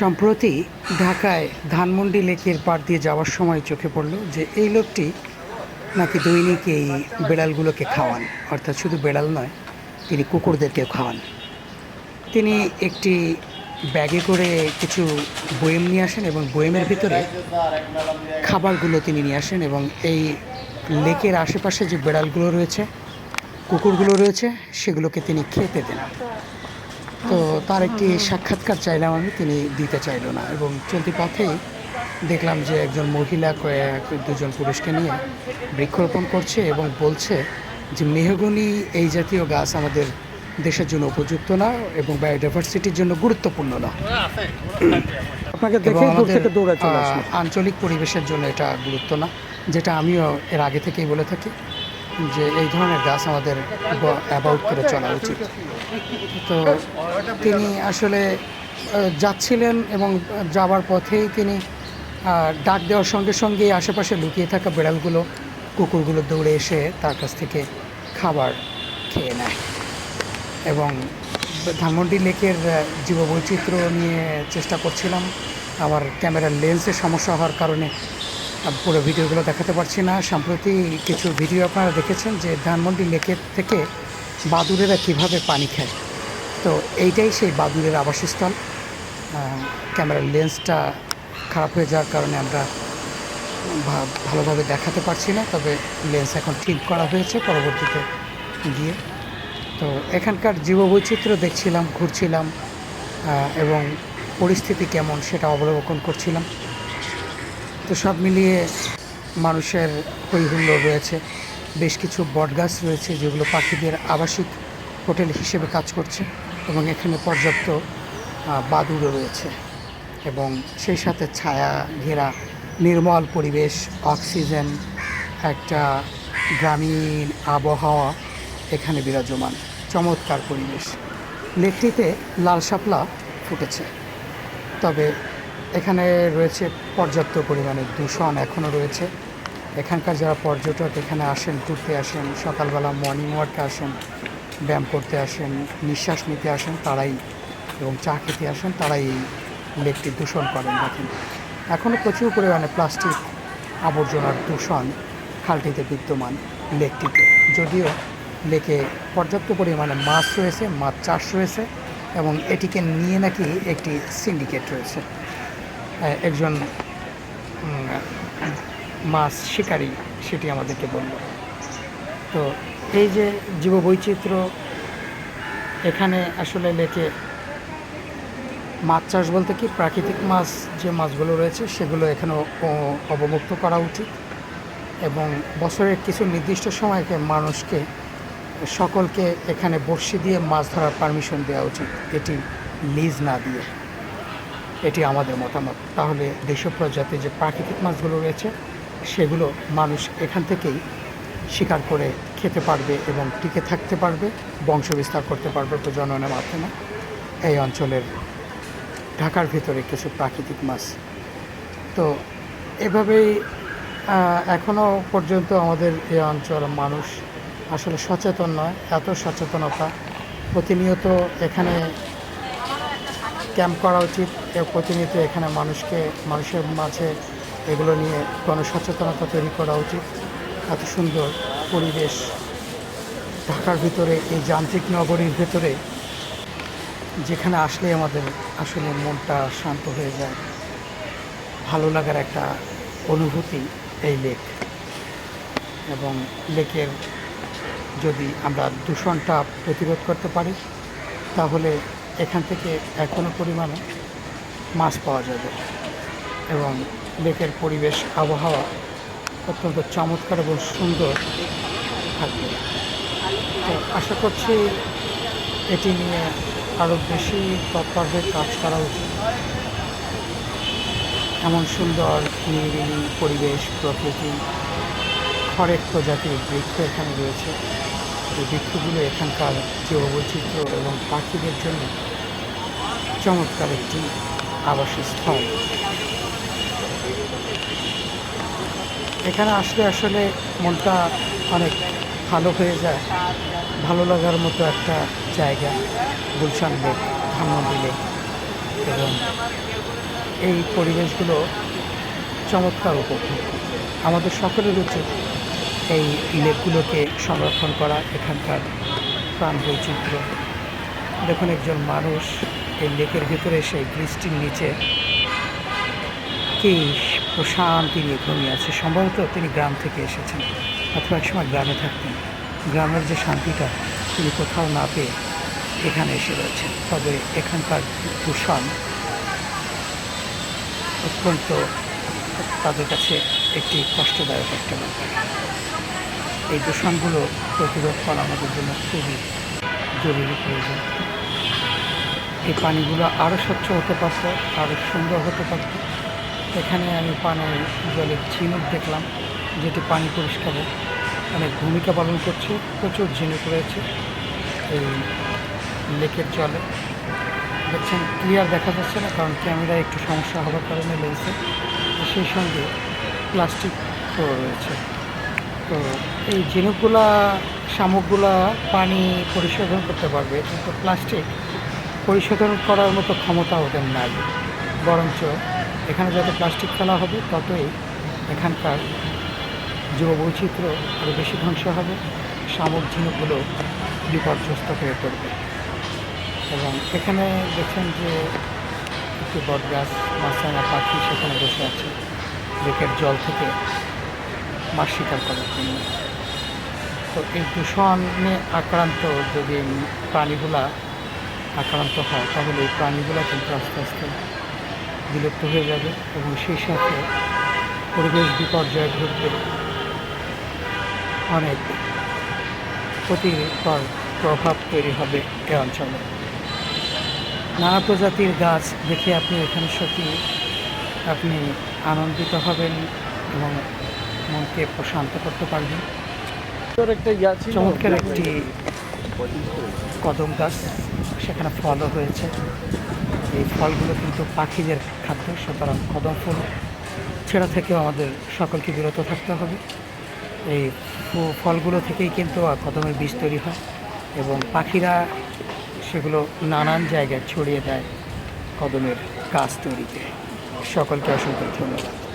সম্প্রতি ঢাকায় ধানমন্ডি লেকের পার দিয়ে যাওয়ার সময় চোখে পড়ল যে এই লোকটি নাকি দৈনিক এই বেড়ালগুলোকে খাওয়ান। অর্থাৎ শুধু বেড়াল নয়, তিনি কুকুরদেরকেও খাওয়ান। তিনি একটি ব্যাগে করে কিছু বয়েম নিয়ে আসেন এবং বয়েমের ভিতরে খাবারগুলো তিনি নিয়ে আসেন এবং এই লেকের আশেপাশে যে বেড়ালগুলো রয়েছে, কুকুরগুলো রয়েছে, সেগুলোকে তিনি খেতে দেন। তো তার একটি সাক্ষাৎকার চাইলাম আমি তিনি দিতে চাইলো না এবং চলতি পথেই দেখলাম যে একজন মহিলা কয়েক দুজন পুরুষকে নিয়ে বৃক্ষরোপণ করছে এবং বলছে যে মেহগনি এই জাতীয় গাছ আমাদের দেশের জন্য উপযুক্ত না এবং বায়োডাইভার্সিটির জন্য গুরুত্বপূর্ণ না। আপনাকে এবং দূর আমাদের থেকে দৌড়ে চলে আঞ্চলিক পরিবেশের জন্য এটা গুরুত্ব না যেটা আমিও এর আগে থেকেই বলে থাকি। যে এই ধরনের গাছ আমাদের অ্যাবাউট করে চলা উচিত। তো তিনি আসলে যাচ্ছিলেন এবং যাবার পথেই তিনি ডাক দেওয়ার সঙ্গে সঙ্গেই আশেপাশে লুকিয়ে থাকা বিড়ালগুলো, কুকুরগুলো দৌড়ে এসে তার কাছ থেকে খাবার খেয়ে নেয়। এবং ধানমন্ডি লেকের জীববৈচিত্র্য নিয়ে চেষ্টা করছিলাম। আমার ক্যামেরার লেন্সের সমস্যা হওয়ার কারণে পুরো ভিডিওগুলো দেখাতে পারছি না। সম্প্রতি কিছু ভিডিও আপনারা দেখেছেন যে ধানমন্ডি লেকের থেকে বাদুড়েরা কীভাবে পানি খায়। তো এইটাই সেই বাদুড়ের আবাসস্থল। ক্যামেরার লেন্সটা খারাপ হয়ে যাওয়ার কারণে আমরা ভালোভাবে দেখাতে পারছি না, তবে লেন্স এখন ঠিক করা হয়েছে পরবর্তীতে গিয়ে। তো এখানকার জীববৈচিত্র্য দেখছিলাম, ঘুরছিলাম এবং পরিস্থিতি কেমন সেটা অবলোকন করছিলাম। তো সব মিলিয়ে মানুষের হৈহুল্লোড় রয়েছে। বেশ কিছু বটগাছ রয়েছে যেগুলো পাখিদের আবাসিক হোটেল হিসেবে কাজ করছে এবং এখানে পর্যাপ্ত বাদুড়ও রয়েছে এবং সেই সাথে ছায়া ঘেরা নির্মল পরিবেশ, অক্সিজেন, একটা গ্রামীণ আবহাওয়া এখানে বিরাজমান। চমৎকার পরিবেশ। লেকটিতে লাল শাপলা ফুটেছে। তবে এখানে রয়েছে পর্যাপ্ত পরিমাণে দূষণ এখনও রয়েছে। এখানকার যারা পর্যটক এখানে আসেন, ঘুরতে আসেন, সকালবেলা মর্নিং ওয়ার্কে আসেন, ব্যায়াম করতে আসেন, নিঃশ্বাস নিতে আসেন, তারাই এবং চা খেতে আসেন, তারাই এই লেকটি দূষণ করেন দেখেন। এখনও প্রচুর পরিমাণে প্লাস্টিক আবর্জনার দূষণ খালটিতে বিদ্যমান লেকটিতে। যদিও লেকে পর্যাপ্ত পরিমাণে মাছ রয়েছে, মাছ চাষ রয়েছে এবং এটিকে নিয়ে নাকি একটি সিন্ডিকেট রয়েছে। একজন মাছ শিকারী সেটি আমাদেরকে বলল। তো এই যে জীববৈচিত্র্য, এখানে আসলে লেকে মাছ চাষ বলতে কি? প্রাকৃতিক মাছ যে মাছগুলো রয়েছে সেগুলো এখানে অবমুক্ত করা উচিত এবং বছরের কিছু নির্দিষ্ট সময়কে মানুষকে, সকলকে এখানে বড়শি দিয়ে মাছ ধরার পারমিশন দেওয়া উচিত। এটি লিজ না দিয়ে। এটি আমাদের মতামত। তাহলে দেশীয় প্রজাতির যে প্রাকৃতিক মাছগুলো রয়েছে, সেগুলো মানুষ এখান থেকেই শিকার করে খেতে পারবে এবং টিকে থাকতে পারবে বংশ বিস্তার করতে পারবে প্রজননের মাধ্যমে। এই অঞ্চলের ঢাকার ভিতরে কিছু প্রাকৃতিক মাছ। তো এভাবেই এখনও পর্যন্ত আমাদের এই অঞ্চল মানুষ আসলে সচেতন নয়, এত সচেতনতা। প্রতিনিয়ত এখানে ক্যাম্প করা উচিত। এ প্রতিনিয়ত এখানে মানুষকে, মানুষের মাঝে এগুলো নিয়ে গণসচেতনতা তৈরি করা উচিত। এত সুন্দর পরিবেশ ঢাকার ভিতরে, এই যান্ত্রিক নগরীর ভেতরে, যেখানে আসলে আমাদের আসলে মনটা শান্ত হয়ে যায়। ভালো লাগার একটা অনুভূতি এই লেক। এবং লেকের যদি আমরা দূষণটা প্রতিরোধ করতে পারি, তাহলে এখান থেকে এখনও পরিমাণে মাছ পাওয়া যাবে। এবং লেকের পরিবেশ, আবহাওয়া অত্যন্ত চমৎকার এবং সুন্দর থাকবে। তো আশা করছি এটি নিয়ে আরও বেশি তৎপরভাবে কাজ করা উচিত। এমন সুন্দর, নিরিবিলি পরিবেশ, প্রকৃতি খড়েক প্রজাতির বৃক্ষ এখানে রয়েছে। এই বৃক্ষগুলো এখানকার জীববৈচিত্র্য এবং পাখিদের জন্য চমৎকার একটি আবাসস্থল। এখানে আসলে আসলে মনটা অনেক ভালো হয়ে যায়। ভালো লাগার মতো একটা জায়গা, গুলশান লেক, ধানমন্ডি লেক এবং এই পরিবেশগুলো চমৎকার উপভোগ। আমাদের সকলের উচিত এই লেকগুলোকে সংরক্ষণ করা, এখানকার প্রাণ বৈচিত্র্য দেখুন একজন মানুষ এই লেকের ভিতরে সেই বৃষ্টির নিচে কি প্রশান্তি নিয়ে ঘুমিয়ে আছে। সম্ভবত তিনি গ্রাম থেকে এসেছেন অথবা একসময় গ্রামে থাকতেন। গ্রামের যে শান্তিটা তিনি কোথাও না পেয়ে এখানে এসে রয়েছেন। তবে এখানকার দূষণ অত্যন্ত তাদের কাছে একটি কষ্টদায়ক একটা ব্যাপার। এই দূষণগুলো প্রতিরোধ করা আমাদের জন্য খুবই জরুরি প্রয়োজন। এই পানিগুলো আরও স্বচ্ছ হতে পারত আরও সুন্দর হতে পারত এখানে আমি পানের জলের ঝিনুক দেখলাম, যেটি পানি পরিষ্কারে অনেক ভূমিকা পালন করছে, প্রচুর ঝিনুক রয়েছে এই লেকের জলে। দেখছেন, ক্লিয়ার দেখা যাচ্ছে না, কারণ ক্যামেরায় একটু সমস্যা হওয়ার কারণে লেগেছে সেই সঙ্গে প্লাস্টিক রয়েছে। তো এই ঝিনুকগুলা, শামুকগুলা পানি পরিশোধন করতে পারবে, কিন্তু প্লাস্টিক পরিশোধন করার মতো ক্ষমতা ওদের নাই। বরঞ্চ এখানে যত প্লাস্টিক ফেলা হবে, ততই এখানকার জীববৈচিত্র্য আরও বেশি ধ্বংস হবে শামুক বিপর্যস্ত হয়ে পড়বে। এবং এখানে দেখছেন যে একটি বট গাছ মাছরাঙা পাখি সেখানে বসে আছে, লেকের জল থেকে মাছ শিকার করার জন্য। তো এই দূষণে আক্রান্ত যদি প্রাণীগুলা আক্রান্ত হয় তাহলে এই প্রাণীগুলো কিন্তু আস্তে আস্তে বিলুপ্ত হয়ে যাবে এবং সেই সাথে পরিবেশ বিপর্যয় ঘটবে। অনেক ক্ষতিকর প্রভাব তৈরি হবে এ অঞ্চলে। নানা প্রজাতির গাছ দেখে আপনি এখানে সত্যি আপনি আনন্দিত হবেন এবং মনকে প্রশান্ত করতে পারবেন। চমৎকার একটি কদম গাছ। সেখানে ফলও হয়েছে। এই ফলগুলো কিন্তু পাখিদের খাদ্য, সুতরাং কদম ফুল ছেঁড়া থেকেও আমাদের সকলকে বিরত থাকতে হবে। এই ফলগুলো থেকেই কিন্তু কদমের বীজ তৈরি হয় এবং পাখিরা সেগুলো নানান জায়গায় ছড়িয়ে দেয় কদমের গাছ তৈরিতে। সকলকে অসংখ্য ধন্যবাদ।